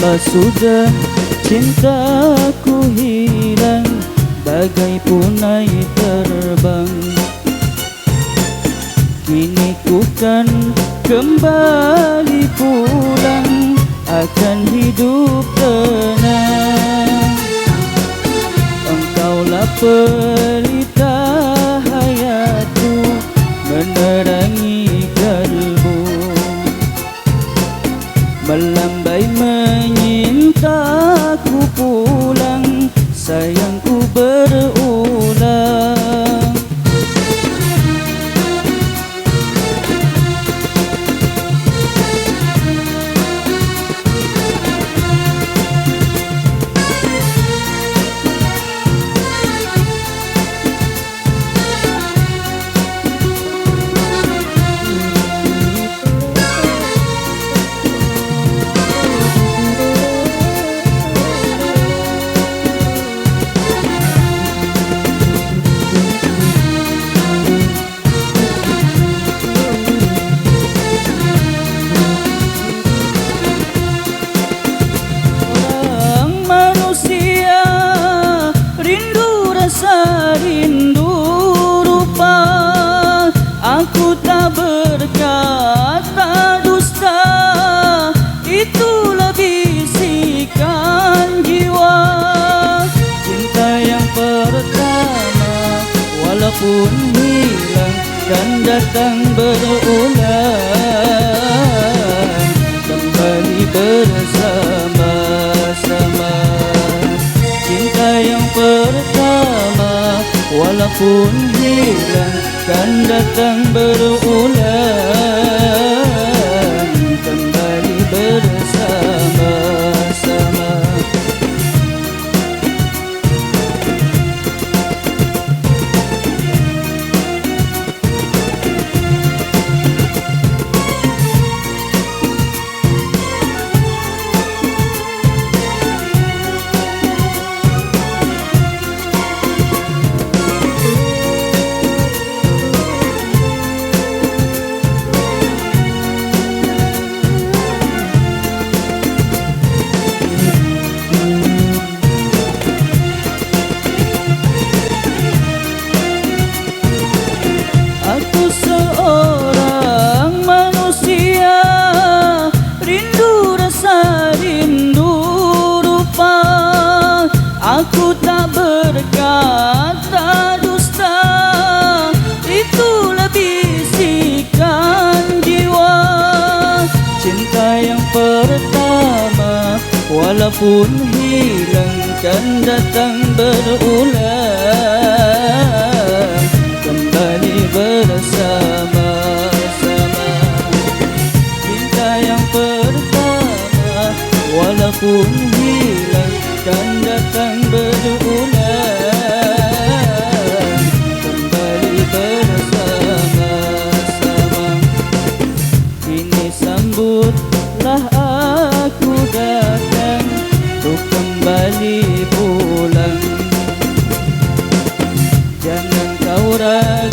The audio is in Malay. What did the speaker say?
Apa sudah cintaku hilang Bagai punai terbang. Kini ku kan kembali pulang Akan hidup tenang. Engkaulah pelita Melambai menyintaku pulang Sayangku berulang Aku tak berkata dusta. Itulah bisikan jiwa. Cinta yang pertama Walaupun hilang dan datang berulang Walaupun hilang kan datang berulang Walaupun hilang kan datang berulang. Kembali bersama-sama. Cinta yang pertama Walaupun hilang kan datang berulang kembali pulang Jangan kau ragu